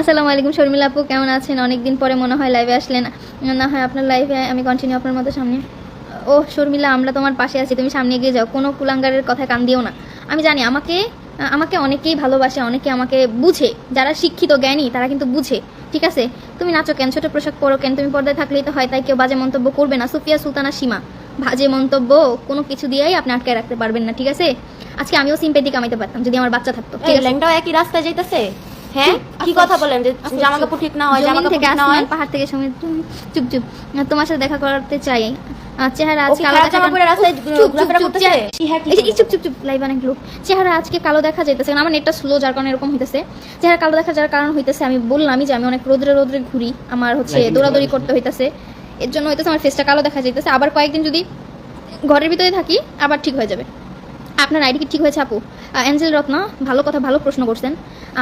আসসালামু আলাইকুম শর্মিলা আপু, কেমন আছেন? অনেকদিন পরে মনে হয় লাইভে আসলেন। না হয় আপনার লাইভে আমি কন্টিনিউ আপনার মতো সামনে। ও শর্মিলা, আমরা তোমার পাশে আছি, তুমি সামনে এগিয়ে যাও। কোনো কুলাঙ্গারের কথা কান দিও না। আমি জানি, আমাকে আমাকে অনেকেই ভালোবাসে, অনেকে আমাকে বুঝে। যারা শিক্ষিত, জ্ঞানী, তারা কিন্তু বুঝে, ঠিক আছে? তুমি নাচো কেন? ছোট পোশাক পরো কেন? তুমি পর্দায় থাকলেই তো হয়, তাই কেউ বাজে মন্তব্য করবে না। সুফিয়া সুলতানা সীমা, বাজে মন্তব্য কোনো কিছু দিয়েই আপনি আটকে রাখতে পারবেন না, ঠিক আছে? আজকে আমিও সিম্পেথি কামাইতে পারতাম, যদি আমার বাচ্চা থাকতো একই রাস্তায় যাইতেছে? হ্যাঁ? কি কথা বলেন? যে জামা কাপড় ঠিক না হয় জামা কাপড় না হয়। পাহাড় থেকে সমুদ্র চুপ চুপ। তোমার সাথে দেখা করতে চাই। চেহারা আজকে কি আলাদা পরে রাস্তায় ঘোরাফেরা করতেছে? কি হ্যাঁ, কি এই চুপ চুপ চুপ লাইভ অনেক লোক। চেহারা আজকে কালো দেখা যাইতেছে কারণ আমার নেটটা স্লো যার কারণে এরকম হইতেছে। চেহারা কালো দেখা যার কারণ হইতেছে আমি বললামই যে আমি অনেক রোদ্রে রোদ্রে ঘুরি আমার হচ্ছে দৌড়াদৌড়ি করতে হইতেছে। এর জন্য হইতেছে আমার ফেসটা কালো দেখা যাইতেছে। আবার কয়েকদিন যদি ঘরের ভিতরে থাকি আবার ঠিক হয়ে যাবে। আপনার আইডি কি ঠিক হয়েছে আপু? অ্যাঞ্জেল রত্না ভালো কথা ভালো প্রশ্ন করছেন।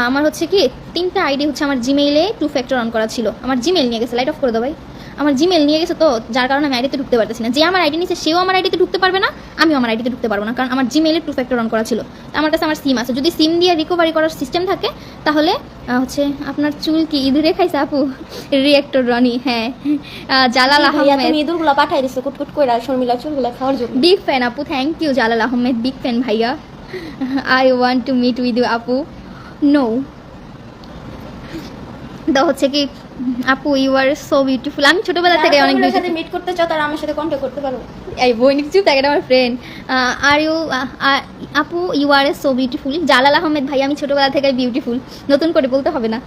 আমার হচ্ছে কি তিনটা আইডি হচ্ছে আমার জিমেইলে টু ফ্যাক্টর অন করা ছিল। আমার জিমেইল নিয়ে গেছে লাইট অফ করে দাও ভাই। আমার জিমেইল নিয়ে গেছে তো যার কারণে আমি আইডিতে ঢুকতে পারতেছি না। যে আমার আইডি নিচ্ছে সেও আমার আইডিতে ঢুকতে পারবে না আমিও আমার আইডিতে ঢুকতে পারব না কারণ আমার জিমেইলে টু ফ্যাক্টর অন করা ছিল। তো আমার কাছে আমার সিম আছে। যদি সিম দিয়ে রিকভারি করার সিস্টেম থাকে তাহলে হচ্ছে আপনার চুল কি ইঁদুরে খাইছে আপু? রিয়েক্টর রনি হ্যাঁ। জালাল আহমেদ। তুমি ইঁদুরগুলো পাঠাই দিছো কুটকুট কইরা শর্মিলা চুলগুলা খাওয়ার জন্য। বিগ ফ্যান আপু thank you Jalal Ahmed big fan ভাইয়া। I want to meet with you আপু। নো তো হচ্ছে কি আপু ইউ আর সো বিউটিফুল আমি ছোটবেলা থেকে অনেক সাথে মিট করতে চাও তারা আমার সাথে কন্টাক্ট করতে পারো। এই বই চুপ থাকে আমার ফ্রেন্ড আর ইউ আপু you are so beautiful Jalal Ahmed ভাই আমি ছোটবেলা থেকে বিউটিফুল নতুন করে বলতে হবে না।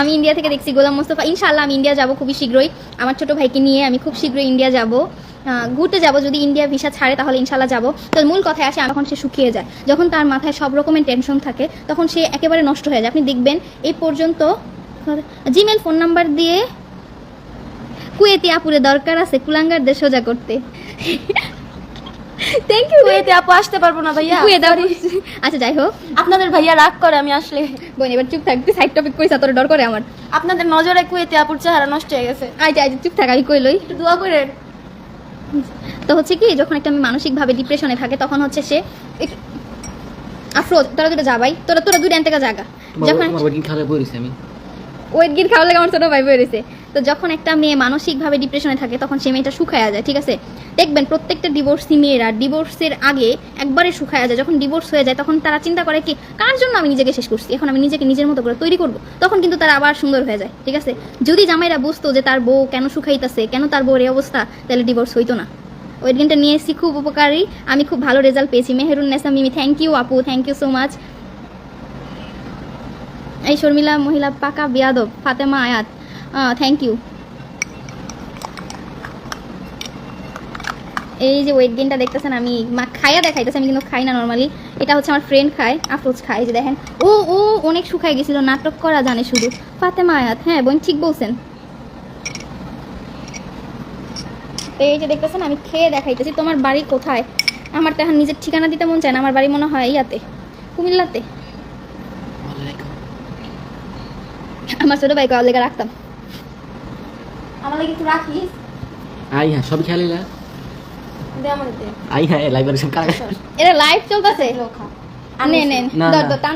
আমি ইন্ডিয়া থেকে দেখছি গোলাম মোস্তফা। ইনশাআল্লাহ আমি ইন্ডিয়া যাব খুবই শীঘ্রই। আমার ছোট ভাইকে নিয়ে আমি খুব শীঘ্রই ইন্ডিয়া যাব। ঘুরতে যাব যদি ইন্ডিয়া ভিসা ছাড়ে তাহলে ইনশাল্লাহ যাব। তো মূল কথায় আসে তখন সে শুকিয়ে যায় যখন তার মাথায় সব রকমের টেনশন থাকে তখন সে একেবারে নষ্ট হয়ে যায়। আপনি দেখবেন এই পর্যন্ত জিমেল ফোন নাম্বার দিয়ে কুয়েতি আপুরে দরকার আছে কুলাঙ্গার কুলাঙ্গারদের সোজা করতে। থ্যাংক ইউ কুয়েতে আপু আসতে পারব না ভাইয়া কুয়েত আচ্ছা যাই হোক। আপনাদের ভাইয়া রাগ করে আমি আসলে বোন এবার চুপ থাকবি সাইড টপিক কইছা তোর ডর করে আমার। আপনাদের নজরে কুয়েতে আপুর চেহারা নষ্ট হয়ে গেছে। আইতে আইতে চুপ থাক আমি কইলই একটু দোয়া করেন। তো হচ্ছে কি যখন একটা আমি মানসিকভাবে ডিপ্রেশনে থাকে তখন হচ্ছে সে আফরোজ তোরা দুটো যাবাই তোরা তোরা দুটো থেকে জায়গা যখন খারাপ আমি ওয়েট গিট খাওয়া লাগে আমার ছোটো ভাই বই রয়েছে। তো যখন একটা মেয়ে মানসিকভাবে ডিপ্রেশনে থাকে, তখন সে মেয়েটা শুকায়া যায়, ঠিক আছে? দেখবেন প্রত্যেকটা ডিভোর্সি মেয়েরা ডিভোর্সের আগে একবারে শুকায়া যায়। যখন ডিভোর্স হয়ে যায়, তখন তারা চিন্তা করে কি, কার জন্য আমি নিজেকে শেষ করছি? এখন আমি নিজেকে নিজের মতো করে তৈরি করব। তখন কিন্তু তারা আবার সুন্দর হয়ে যায়, ঠিক আছে? যদি জামাইরা বুঝতো যে তার বউ কেন শুকাইতেছে, কেন তার বউর এই অবস্থা, তাহলে ডিভোর্স হইতো না। ওয়েট গেনটা নিয়ে এসেছি, খুব উপকারী। আমি খুব ভালো রেজাল্ট পেয়েছি। মেহেরুন নেসা মিমি থ্যাংক ইউ আপু থ্যাংক ইউ সো মাচ এই শর্মিলা মহিলা পাকা বিয়াদব, ফাতেমা আয়াত। থ্যাংক ইউ এই যে ওয়েট গেনটা দেখতেছেন আমি, মা খাইয়া দেখাইতেছি, আমি কিন্তু খাই না নর্মালি এটা হচ্ছে আমার ফ্রেন্ড খায়, আফরোজ খায় যে দেখেন। ও ও অনেক শুকাই গেছিল, নাটক করা জানে শুধু। ফাতেমা আয়াত হ্যাঁ বোন ঠিক বলছেন। এই যে দেখতেছেন, আমি খেয়ে দেখাইতেছি, তোমার বাড়ি কোথায়? আমার তো এখন নিজের ঠিকানা দিতে মন চায় না, আমার বাড়ি মনে হয় ইয়াতে, কুমিল্লাতে। আমার ছোট ভাই কলেগা রাখতাম। আমার লাগে একটু রাখিস। আই হ্যাঁ সব খেলে না দে আমার দে। আই হ্যাঁ লাইভ আর সব কাজ এটা লাইভ চলতেছে। লোখা আনে নে দর দর টান।